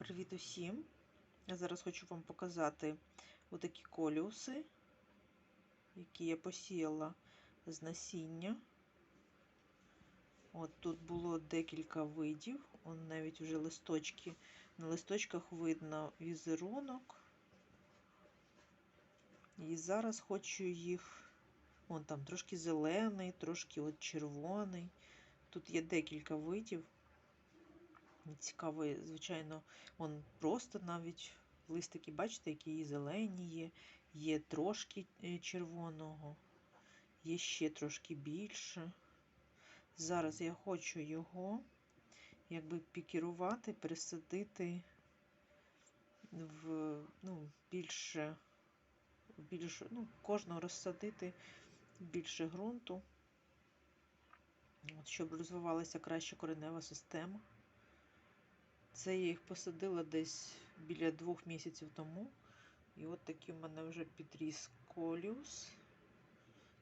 Привіт усім! Я зараз хочу вам показати отакі коліуси, які я посіяла з насіння. От тут було декілька видів, он навіть вже листочки. На листочках видно візерунок. І зараз хочу їх. Вон там трошки зелений, трошки от червоний. Тут є декілька видів. Цікаво, звичайно, он просто навіть листики, бачите, які зелені є, є трошки е, червоного, є ще трошки більше. Зараз я хочу його якби пікірувати, пересадити в ну, більше, більше, ну, кожного розсадити більше ґрунту, щоб розвивалася краще коренева система. Це я їх посадила десь біля двох місяців тому. І от такий в мене вже підріс коліус.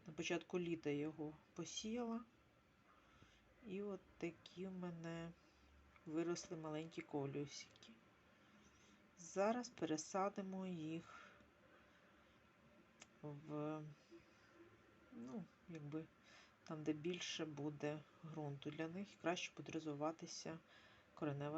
На початку літа його посіяла. І от такі в мене виросли маленькі коліусики. Зараз пересадимо їх в, ну, якби там, де більше буде ґрунту для них, краще буде розвиватися коренева